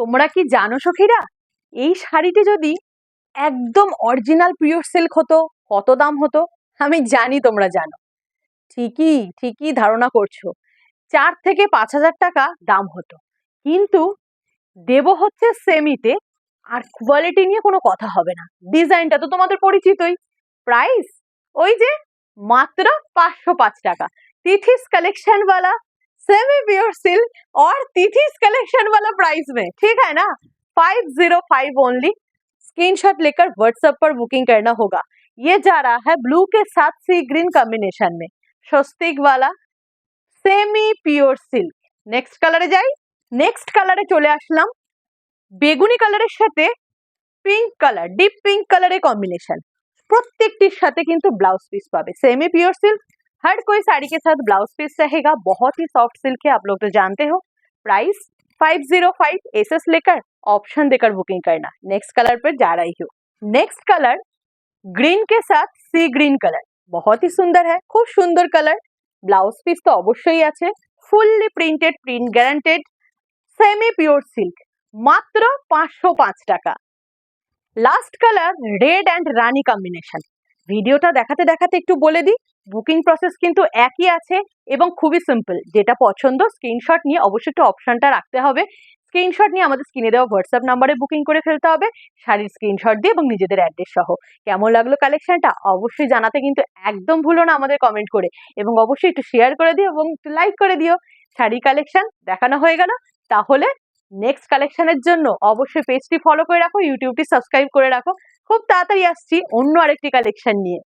তোমরা কি জানো সখীরা? এই শাড়িটি যদি একদম অরিজিনাল পিওর সিল্ক হতো, কত দাম হতো? আমি জানি তোমরা জানো। ঠিকই ঠিকই ধারণা করছ। চার থেকে পাঁচ হাজার টাকা দাম হতো। কিন্তু দেব হচ্ছে সেমিতে আর কোয়ালিটি নিয়ে কোনো কথা হবে না। ডিজাইনটা তো তোমাদের পরিচিতই। প্রাইস ওই যে মাত্র পাঁচশো পাঁচ টাকা। তিথিস কালেকশনওয়ালা सेमी प्योर सिल्क और तिथिस कलेक्शन वाला प्राइस में ठीक है ना five zero five only screenshot लेकर व्हाट्सएप पर बुकिंग करना होगा ये जा रहा है ब्लू के साथ सी ग्रीन कॉम्बिनेशन में स्वस्तिक वाला সেমি পিওর সিল্ক নেক্সট কালারে যাই নেক্সট কালারে চলে আসলাম বেগুনি কালারের সাথে পিঙ্ক কালার ডিপ পিঙ্ক কালারের কম্বিনেশন প্রত্যেকটির সাথে কিন্তু ব্লাউজ পিস পাবে सेमी प्योर सिल्क हर कोई साड़ी के साथ ब्लाउज पीस रहेगा बहुत ही सॉफ्ट सिल्क है आप लोग तो जानते हो price five zero five S S लेकर ऑप्शन देकर बुकिंग करना नेक्स्ट कलर पर जा रही हूँ नेक्स्ट कलर ग्रीन के साथ सी ग्रीन कलर बहुत ही सुंदर है खूब सुंदर कलर ব্লাউজ পিস তো অবশ্যই আছে fully printed print guaranteed semi pure silk মাত্র পাঁচশো পাঁচ টাকা last colour red and rani combination ভিডিওটা দেখাতে দেখাতে একটু বলে দিই বুকিং প্রসেস কিন্তু একই আছে এবং খুবই সিম্পল যেটা পছন্দ স্ক্রিনশট নিয়ে অবশ্যই একটু অপশনটা রাখতে হবে। স্ক্রিনশট নিয়ে আমাদের স্ক্রিনে দেওয়া হোয়াটসঅ্যাপ নাম্বারে বুকিং করে ফেলতে হবে, শাড়ির স্ক্রিনশট দিয়ে এবং নিজেদের অ্যাড্রেস সহ। কেমন লাগল কালেকশনটা অবশ্যই জানাতে কিন্তু একদম ভুলো না আমাদের কমেন্ট করে এবং অবশ্যই একটু শেয়ার করে দিও এবং একটু লাইক করে দিও। শাড়ি কালেকশন দেখানো হয়ে গেল, তাহলে নেক্সট কালেকশনের জন্য অবশ্যই পেজটি ফলো করে রাখো ইউটিউবটি সাবস্ক্রাইব করে রাখো। খুব তাড়াতাড়ি আসছি অন্য আরেকটি কালেকশন নিয়ে।